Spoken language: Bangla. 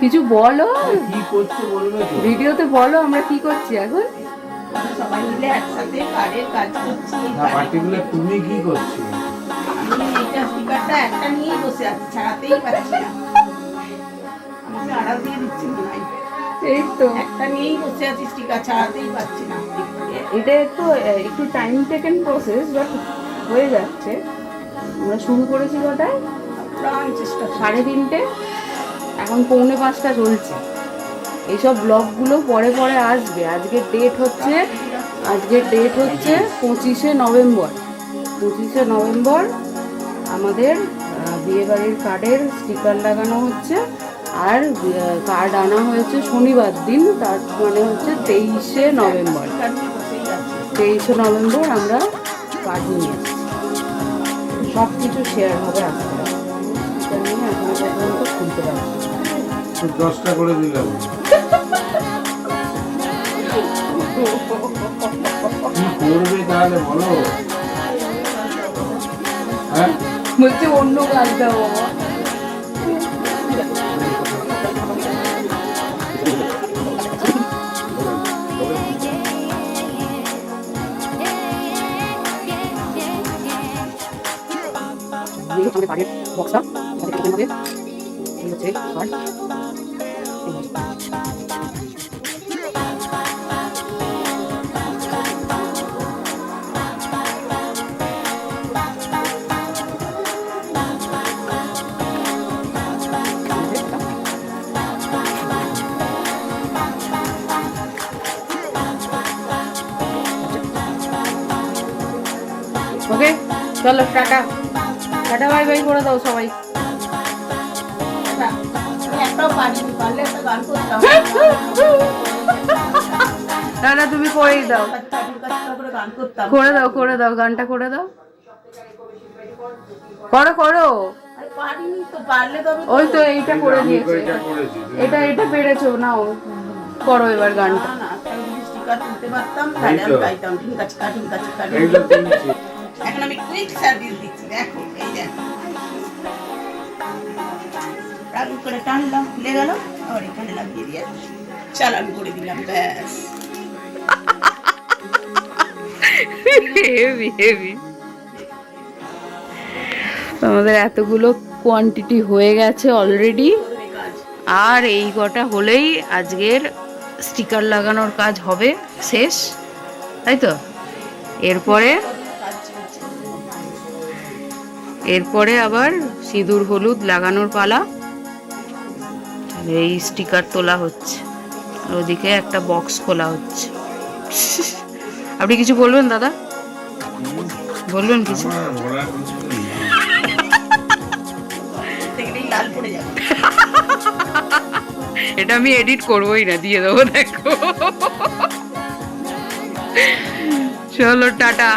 কিছু বলো? কি করছ বলবে ভিডিওতে বলো আমরা কি করছি এখন? সবাই মিলে একসাথে কার্ডের কাজ করছি। না পার্টিকুলার তুমি কি করছ? আমি এইটা স্পিকারটা একটা নিয়েই বসে আছি ছাড়াতেই পারছি না। আমি আড়াল দিয়ে দিচ্ছি এই তো। একটা নিয়েই বসে আছি স্টিকার ছাড়াতেই পারছি না। এটা একটু একটু টাইম টেকেন প্রসেস বাট হয়ে যাচ্ছে। আমরা শুরু করেছি কটায়? প্রাণ চেষ্টা সাড়ে তিনটে। এখন পৌনে পাঁচটা চলছে। এইসব ব্লগগুলো পরে পরে আসবে। আজকের ডেট হচ্ছে আজকের ডেট হচ্ছে পঁচিশে নভেম্বর। পঁচিশে নভেম্বর আমাদের বিয়েবাড়ির কার্ডের স্টিকার লাগানো হচ্ছে। আর কার্ড আনা হয়েছে শনিবার দিন। তার মানে হচ্ছে তেইশে নভেম্বর। তেইশে নভেম্বর আমরা কার্ড নিয়ে সব কিছু শেয়ার হবে নিয়ে পর্যন্ত পারছি দশটা করে দিলাম। কি করবে তাহলে বলো? হ্যাঁ? বলছে অন্য কাজ দাও বাবা। এই হচ্ছে আমাদের কার্ডের বক্সটা এখানে কেটে হবে এই হচ্ছে কার্ড এই হচ্ছে। ওকে চলো টাটা বাই বাই করে দাও সবাই। না না তুমি করেই দাও। করে গান করতাম করে দাও করে দাও গানটা করে দাও। করো করো। আরে পারিনি তো পারলে তবে ওই তো এইটা করে দিয়েছে। এটা এটা পেরেছ নাও। করো এবার গানটা। না না পারতাম এখন আমি কুইক সার্ভিস দিচ্ছি, দেখো, এই দেখো করে টানলাম, খুলে গেল, আবার এখানে লাগিয়ে দিয়ে চালান করে দিলাম, ব্যাস। হেভি হেভি আমাদের এতগুলো কোয়ান্টিটি হয়ে গেছে অলরেডি আর এই কটা হলেই আজকের স্টিকার লাগানোর কাজ হবে, শেষ। তাই তো? এরপরে এরপরে আবার সিঁদুর, হলুদ লাগানোর পালা। এই স্টিকার তোলা হচ্ছে। ওদিকে একটা বক্স খোলা হচ্ছে। আপনি কিছু বলবেন, দাদা? বলবেন কিছু? এটা আমি এডিট করবোই না, দিয়ে দেবো, দেখো। চলো, টাটা।